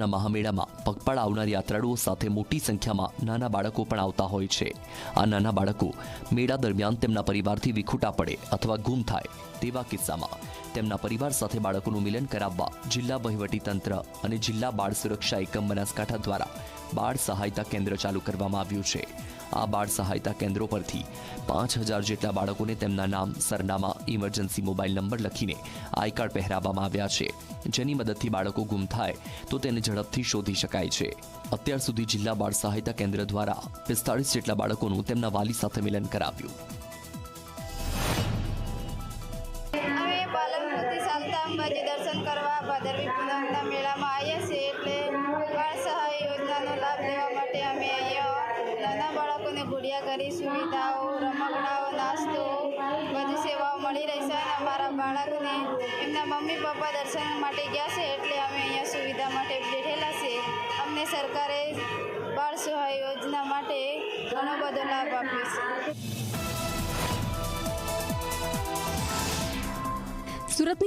ના મહામેળામાં પગપાળા આવનાર યાત્રાળુઓ સાથે મોટી સંખ્યામાં નાના બાળકો પણ આવતા હોય છે. આ નાના બાળકો મેળા દરમિયાન તેમના પરિવારથી વિખૂટા પડે અથવા ગુમ થાય તેવા કિસ્સામાં તેમના પરિવાર સાથે બાળકોનું મિલન કરાવવા જિલ્લા વહીવટીતંત્ર અને જિલ્લા બાળ સુરક્ષા એકમ બનાસકાંઠા દ્વારા બાળ સહાયતા કેન્દ્ર ચાલુ કરવામાં આવ્યું છે. આ બાળ સહાયતા કેન્દ્રો પરથી પાંચ હજાર જેટલા બાળકોને તેમના નામ, સરનામા, ઇમરજન્સી મોબાઈલ નંબર લખીને આઈ કાર્ડ પહેરાવવામાં આવ્યા છે. જેની મદદથી બાળકો ગુમ થાય તો તેને ઝડપથી શોધી શકાય છે. અત્યાર સુધી જિલ્લા બાળ સહાયતા કેન્દ્ર દ્વારા પિસ્તાળીસ જેટલા બાળકોનું તેમના વાલી સાથે મિલન કરાવ્યું. અંબાજી દર્શન કરવા ભાદરવી મેળામાં આવ્યા છીએ એટલે બાળ સહાય યોજનાનો લાભ લેવા માટે અમે અહીંયા નાના બાળકોને ગુડિયા કરી, સુવિધાઓ, રમકડાઓ, નાસ્તો, બધી સેવાઓ મળી રહી છે અને અમારા બાળકને એમના મમ્મી પપ્પા દર્શન માટે ગયા છે સરકારે બાળ સહાય યોજના માટે ઘણો બધો લાભ આપ્યો છે. સુરતની